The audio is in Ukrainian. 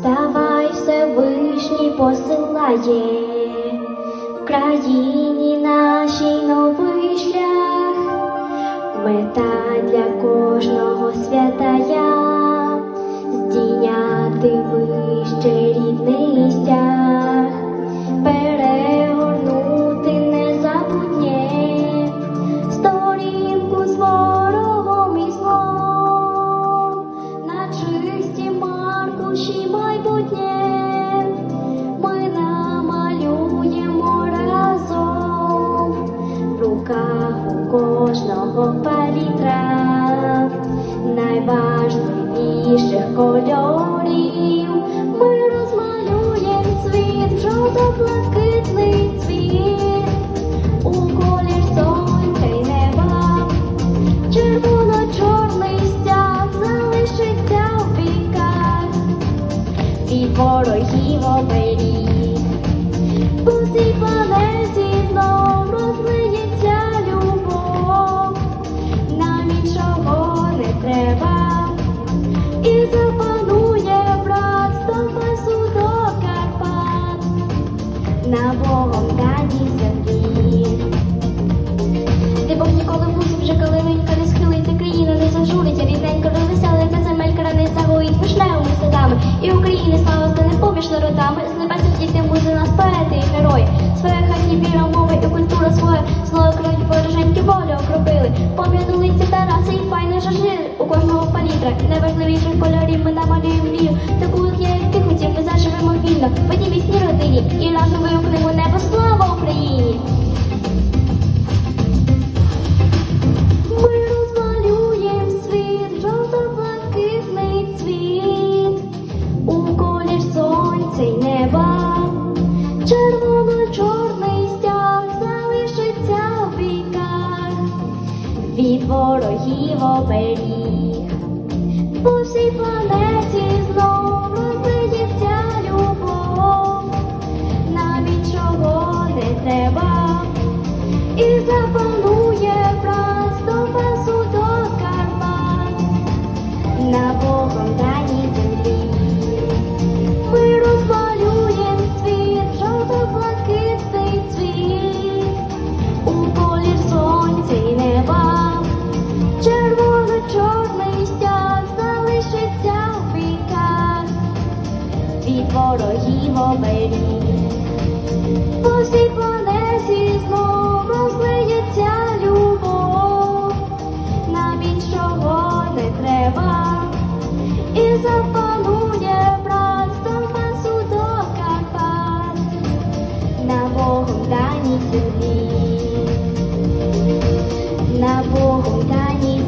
Вставай, Всевишній посилає в країні нашій новий шлях, мета для кожного святая, здійняти вище рідний стяг. Кожного палітра найважливіших кольорів. Ми розмалюємо світ, жовто-блакитний цвіт, у колір сонця й неба. Червоно-чорний стяг залишиться в віках від ворогів оберіг. І Україні слава стане поміж народами, з небес діти за нас поети і герої. Своя хатні віра, мови і культура своя, слово крові вороженьки волю окропили. Пом'янули ці Тараси і файно жили, у кожного палітра. Найважливіших кольорів ми намалюємо мрію, таку, як я, як ти хотів, ми заживемо вільно, в одній родині, і разом червоно-чорний стяг залишиться в віках, від ворогів оберіг. По всій планеті знов розлиється любов, нам нічого не треба. І запанує братство пасу до Карпат. На Богом даній від ворогів оберіг. По всій планеті знов розлиється любов, нам іншого не треба, і запанує братство масу до Карпат на Богом дані землі, на Богом даній